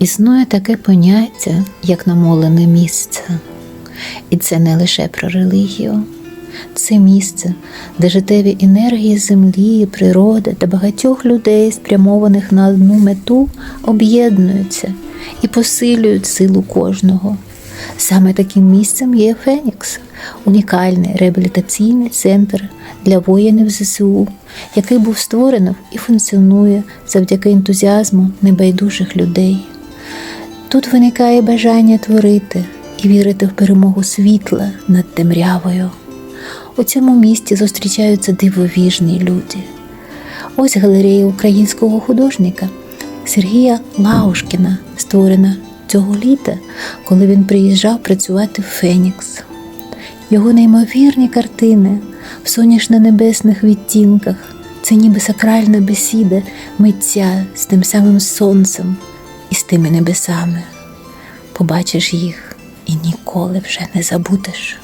Існує таке поняття, як намолене місце. І це не лише про релігію. Це місце, де життєві енергії землі, природи та багатьох людей, спрямованих на одну мету, об'єднуються і посилюють силу кожного. Саме таким місцем є Фенікс, унікальний реабілітаційний центр для воїнів ЗСУ, який був створений і функціонує завдяки ентузіазму небайдужих людей. Тут виникає бажання творити і вірити в перемогу світла над темрявою. У цьому місті зустрічаються дивовіжні люди. Ось галерея українського художника Сергія Лаушкіна, створена цього літа, коли він приїжджав працювати в Фенікс. Його неймовірні картини в соняшно-небесних відтінках це ніби сакральна бесіда митця з тим самим сонцем і з тими небесами. Побачиш їх і ніколи вже не забудеш.